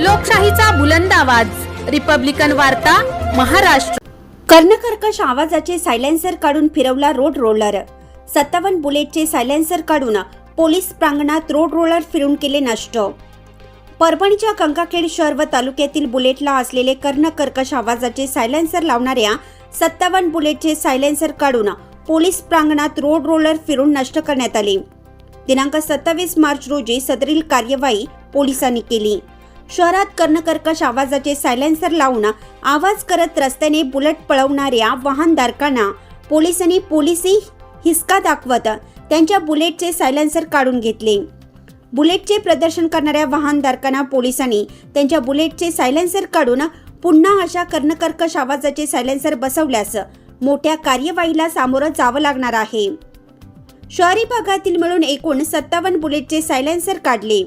लोकशाहीचा बुलंद आवाज. रिपब्लिकन वार्ता महाराष्ट्र. कर्णकर्कश आवाजाचे सायलेन्सर काढून फिरवला रोड रोलर. सत्तावन्न बुलेटचे सायलेन्सर काढून पोलीस प्रांगणात रोड रोलर फिरून केले नष्ट. परभणीच्या कंकाखेड शहर व तालुक्यातील बुलेटला असलेले कर्णकर्कश आवाजाचे सायलेन्सर लावणाऱ्या सत्तावन्न बुलेटचे सायलेन्सर काढून पोलीस प्रांगणात रोड रोलर फिरून नष्ट करण्यात आले. दिनांक सत्तावीस मार्च रोजी सदरील कार्यवाही पोलिसांनी केली. शहरात कर्णकर्कश आवाजाचे सायलेन्सर लावून आवाज करत रस्त्याने बुलेट पळवणाऱ्या वाहनधारकांना पोलिसांनी पोलिसी हिसका दाखवत त्यांच्या बुलेटचे सायलेन्सर काढून घेतले. बुलेटचे प्रदर्शन करणाऱ्या वाहनधारकांना पोलिसांनी त्यांच्या बुलेटचे सायलेन्सर काढून पुन्हा अशा कर्णकर्कश आवाजाचे सायलेन्सर बसवल्यास मोठ्या कार्यवाहीला सामोरं जावं लागणार आहे. शहरी भागातील मिळून एकूण सत्तावन्न बुलेटचे सायलेन्सर काढले.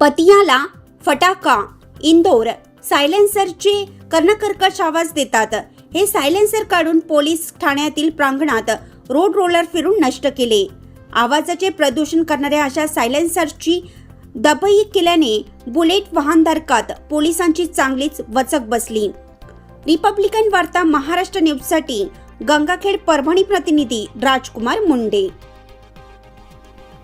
पतियाला फटाका इंदोर. सायलेन्सरचे कर्णकर्कश आवाज देतात. हे सायलेन्सर काढून पोलीस ठाण्यातील प्रांगणात रोड रोलर फिरून नष्ट केले. आवाजाचे प्रदूषण करणाऱ्या अशा सायलेन्सरची दबई केल्याने बुलेट वाहनधारकात पोलिसांची चांगलीच वचक बसली. रिपब्लिकन वार्ता महाराष्ट्र न्यूजसाठी गंगाखेड परभणी प्रतिनिधी राजकुमार मुंडे.